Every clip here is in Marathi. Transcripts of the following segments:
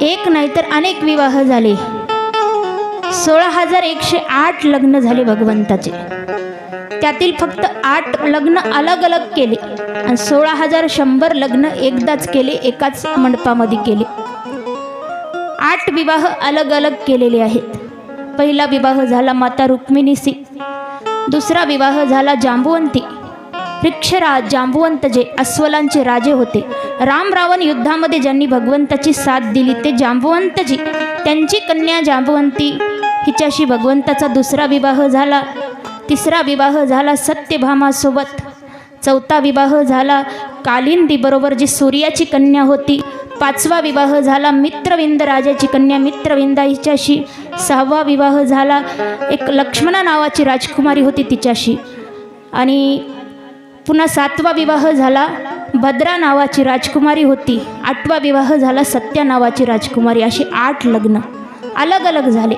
एक नाही तर अनेक विवाह झाले. सोळा हजार एकशे आठ लग्न झाले भगवंताचे. त्यातील फक्त आठ लग्न अलग अलग केले आणि सोळा हजार शंभर लग्न एकदाच केले एकाच मंडपामध्ये केले. आठ विवाह अलग अलग केलेले आहेत. पहिला विवाह झाला माता रुक्मिणीसी दुसरा विवाह झाला जांबुवंती. वृक्षराज जांबुवंत जे अस्वलांचे राजे होते. राम रावण युद्धामध्ये ज्यांनी भगवंताची साथ दिली ते जांबवंतजी. त्यांची कन्या जांबवंती हिच्याशी भगवंताचा दुसरा विवाह झाला. तिसरा विवाह झाला सत्यभामासोबत. चौथा विवाह झाला कालिंदीबरोबर जी सूर्याची कन्या होती. पाचवा विवाह झाला मित्रविंद राजाची कन्या मित्रविंदा हिच्याशी. सहावा विवाह झाला एक लक्ष्मणा नावाची राजकुमारी होती तिच्याशी. आणि पुन्हा सातवा विवाह झाला भद्रा नावाची राजकुमारी होती. आठवा विवाह झाला सत्या नावाची राजकुमारी अशी आठ लग्न अलग अलग झाले.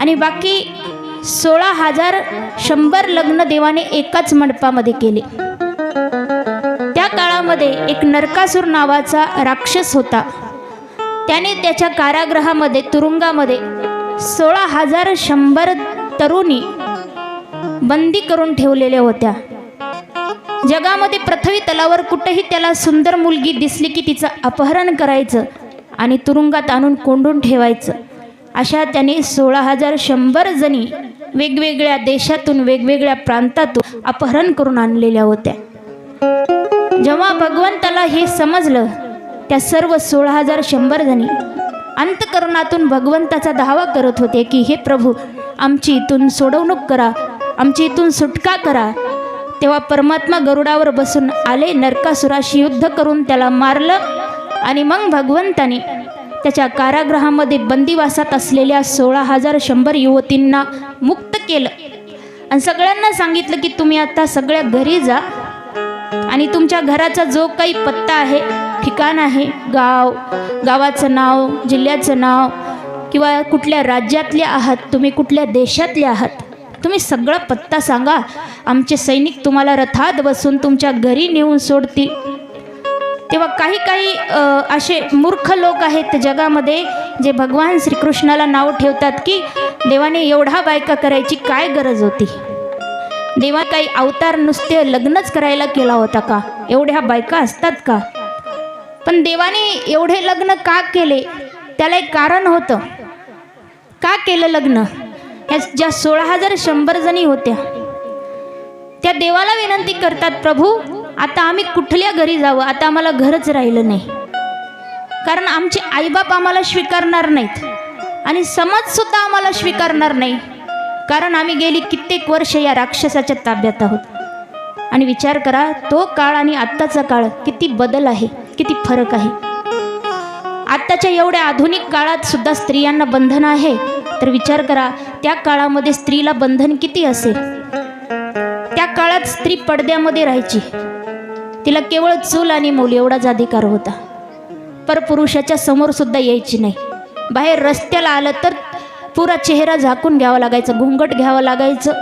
आणि बाकी सोळा हजार शंभर लग्न देवाने एकाच मंडपामध्ये केले. त्या काळामध्ये एक नरकासूर नावाचा राक्षस होता. त्याने त्याच्या कारागृहामध्ये तुरुंगामध्ये सोळा हजार शंभर तरुणी बंदी करून ठेवलेल्या होत्या. जगामध्ये पृथ्वी तलावर कुठेही त्याला सुंदर मुलगी दिसली की तिचं अपहरण करायचं आणि तुरुंगात आणून कोंडून ठेवायचं. अशा त्याने सोळा हजार शंभर जणी वेगवेगळ्या देशातून वेगवेगळ्या प्रांतातून अपहरण करून आणलेल्या होत्या. जेव्हा भगवंताला हे समजलं त्या सर्व सोळा हजार शंभर जणी अंतकरणातून भगवंताचा धावा करत होते की हे प्रभू आमची इथून सोडवणूक करा आमची इथून सुटका करा तेव्हा परमात्मा गरुडावर बसून आले नरकासुराशी युद्ध करून त्याला मारलं आणि मग भगवंताने त्याच्या कारागृहामध्ये बंदिवासात असलेल्या सोळा हजार शंभर युवतींना मुक्त केलं. आणि सगळ्यांना सांगितलं की तुम्ही आता सगळ्या घरी जा आणि तुमच्या घराचा जो काही पत्ता आहे ठिकाण आहे गाव गावाचं नाव जिल्ह्याचं नाव किंवा कुठल्या राज्यातले आहात तुम्ही कुठल्या देशातले आहात तुम्ही सगळा पत्ता सांगा. आमचे सैनिक तुम्हाला रथात बसून तुमच्या घरी नेऊन सोडतील. तेव्हा काही काही असे मूर्ख लोक आहेत जगामध्ये जे भगवान श्रीकृष्णाला नाव ठेवतात की देवाने एवढा बायका करायची काय गरज होती? देवा काही अवतार नुसते लग्नच करायला केला होता का? एवढ्या बायका असतात का? पण देवाने एवढे लग्न का केले? त्याला एक कारण होतं. का केलं लग्न? या ज्या सोळा हजार शंभर जणी होत्या त्या देवाला विनंती करतात प्रभू आता आम्ही कुठल्या घरी जावं? आता आम्हाला घरच राहिलं नाही. कारण आमचे आईबाप आम्हाला स्वीकारणार नाहीत आणि समाजसुद्धा आम्हाला स्वीकारणार नाही. कारण आम्ही गेली कित्येक वर्ष या राक्षसाच्या ताब्यात आहोत. आणि विचार करा तो काळ आणि आत्ताचा काळ किती बदल आहे किती फरक आहे. आत्ताच्या एवढ्या आधुनिक काळात सुद्धा स्त्रियांना बंधन आहे. तर विचार करा त्या काळामध्ये स्त्रीला बंधन किती असेल त्या काळात स्त्री पडद्यामध्ये राहायची. तिला केवळ चूल आणि मूल एवढाच अधिकार होता. पर पुरुषाच्या समोर सुद्धा यायची नाही. बाहेर रस्त्याला आलं तर पुरा चेहरा झाकून घ्यावा लागायचा घुंगट घ्यावं लागायचं.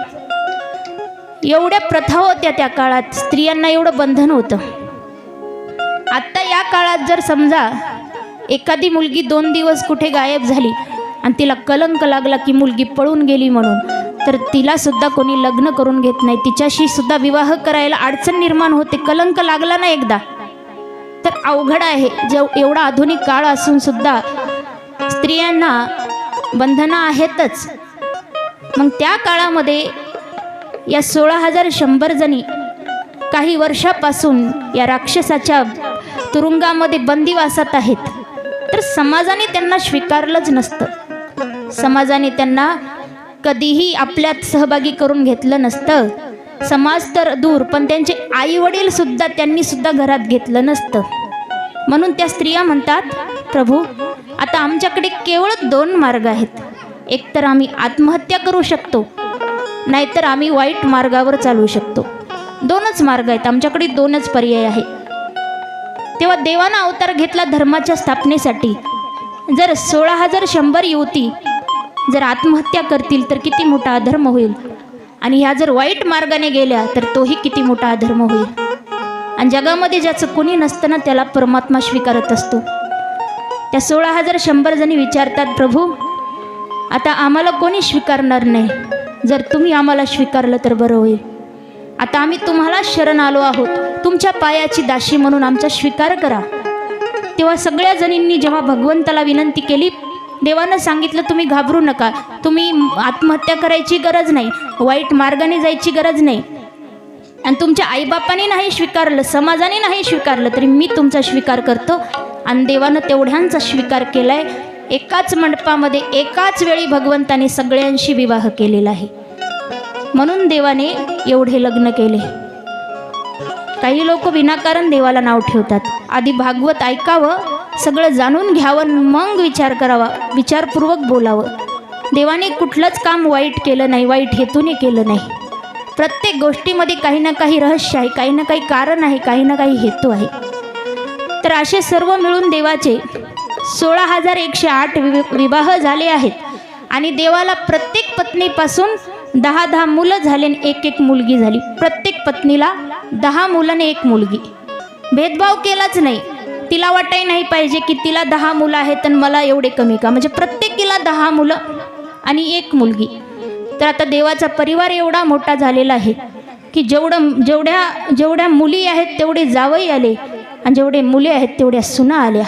एवढ्या प्रथा होत्या त्या काळात स्त्रियांना एवढं बंधन होतं. आत्ता या काळात जर समजा एखादी मुलगी दोन दिवस कुठे गायब झाली आणि तिला कलंक लागला की मुलगी पळून गेली म्हणून. तर तिलासुद्धा कोणी लग्न करून घेत नाही. तिच्याशी सुद्धा विवाह करायला अडचण निर्माण होते. कलंक लागला ना एकदा. तर अवघड आहे. जेव एवढा आधुनिक काळ असून सुद्धा स्त्रियांना बंधनं आहेतच. मग त्या काळामध्ये या सोळा हजार शंभर जणी काही वर्षापासून या राक्षसाच्या तुरुंगामध्ये बंदिवासात आहेत. तर समाजाने त्यांना स्वीकारलंच नसतं. समाजाने त्यांना कधीही आपल्यात सहभागी करून घेतलं नसतं. समाज तर दूर पण त्यांचे आईवडील सुद्धा त्यांनी सुद्धा घरात घेतलं नसतं. म्हणून त्या स्त्रिया म्हणतात प्रभू आता आमच्याकडे केवळ दोन मार्ग आहेत. एक तर आम्ही आत्महत्या करू शकतो नाहीतर आम्ही वाईट मार्गावर चालू शकतो. दोनच मार्ग आहेत आमच्याकडे दोनच पर्याय आहे. तेव्हा देवानं अवतार घेतला धर्माच्या स्थापनेसाठी. जर सोळा हजार शंभर युवती जर आत्महत्या करतील तर किती मोठा अधर्म होईल? आणि ह्या जर वाईट मार्गाने गेल्या तर तोही किती मोठा अधर्म होईल? आणि जगामध्ये ज्याचं कोणी नसतं ना त्याला परमात्मा स्वीकारत असतो. त्या सोळा हजार शंभर जणी विचारतात प्रभू आता आम्हाला कोणी स्वीकारणार नाही? जर तुम्ही आम्हाला स्वीकारलं तर बरं होईल. आता आम्ही तुम्हाला शरण आलो आहोत. तुमच्या पायाची दाशी म्हणून आमचा स्वीकार करा. तेव्हा सगळ्या जणींनी जेव्हा भगवंताला विनंती केली देवानं सांगितलं तुम्ही घाबरू नका. तुम्ही आत्महत्या करायची गरज नाही. वाईट मार्गाने जायची गरज नाही. आणि तुमच्या आईबापाने नाही स्वीकारलं समाजाने नाही स्वीकारलं तरी मी तुमचा स्वीकार करतो. आणि देवानं तेवढ्यांचा स्वीकार केलाय. एकाच मंडपामध्ये एकाच वेळी भगवंताने सगळ्यांशी विवाह केलेला आहे. म्हणून देवाने एवढे लग्न केले. काही लोक विनाकारण देवाला नाव ठेवतात. आधी भागवत ऐकावं सगळं जाणून घ्यावं मग विचार करावा विचारपूर्वक बोलावं. देवाने कुठलंच काम वाईट केलं नाही वाईट हेतूने केलं नाही. प्रत्येक गोष्टीमध्ये काही ना काही रहस्य आहे काही ना काही कारण आहे काही ना काही हेतू आहे. तर असे सर्व मिळून देवाचे सोळा हजार एकशे आठ वि विवाह झाले आहेत. आणि देवाला प्रत्येक पत्नीपासून दहा दहा मुलं झाले आणि एक एक मुलगी झाली. प्रत्येक पत्नीला दहा मुलं आणि एक मुलगी. भेदभाव केलाच नाही. तिला वाटाय नाही पाहिजे की तिला दहा मुलं आहेत आणि मला एवढे कमी का? म्हणजे प्रत्येकीला दहा मुलं आणि एक मुलगी. तर आता देवाचा परिवार एवढा मोठा झालेला आहे की जेवढं जेवढ्या जेवढ्या मुली आहेत तेवढे जावई आले आणि जेवढे मुली आहेत तेवढ्या सुना आल्या.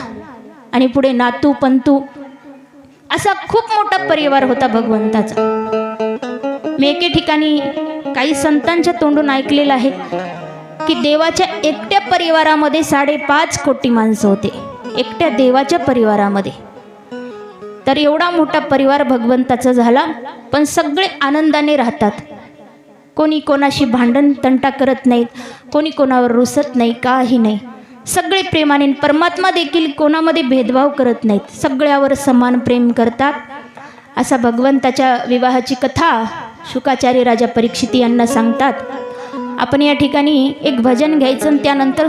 आणि पुढे नातू पंतू असा खूप मोठा परिवार होता भगवंताचा. मी एके ठिकाणी काही संतांच्या तोंडून ऐकलेलं आहे की देवाच्या एकट्या परिवारामध्ये साडेपाच कोटी माणसं होते. एकट्या देवाच्या परिवारामध्ये. तर एवढा मोठा परिवार भगवंताचा झाला पण सगळे आनंदाने राहतात. कोणी कोणाशी भांडण तंटा करत नाहीत कोणी कोणावर रुसत नाही काही नाही. सगळे प्रेमाने परमात्मा देखील कोणामध्ये भेदभाव करत नाहीत. सगळ्यावर समान प्रेम करतात. असा भगवंताच्या विवाहाची कथा शुकाचार्य राजा परीक्षिती यांना सांगतात. आपण या ठिकाणी एक भजन घ्यायचं आणि त्यानंतर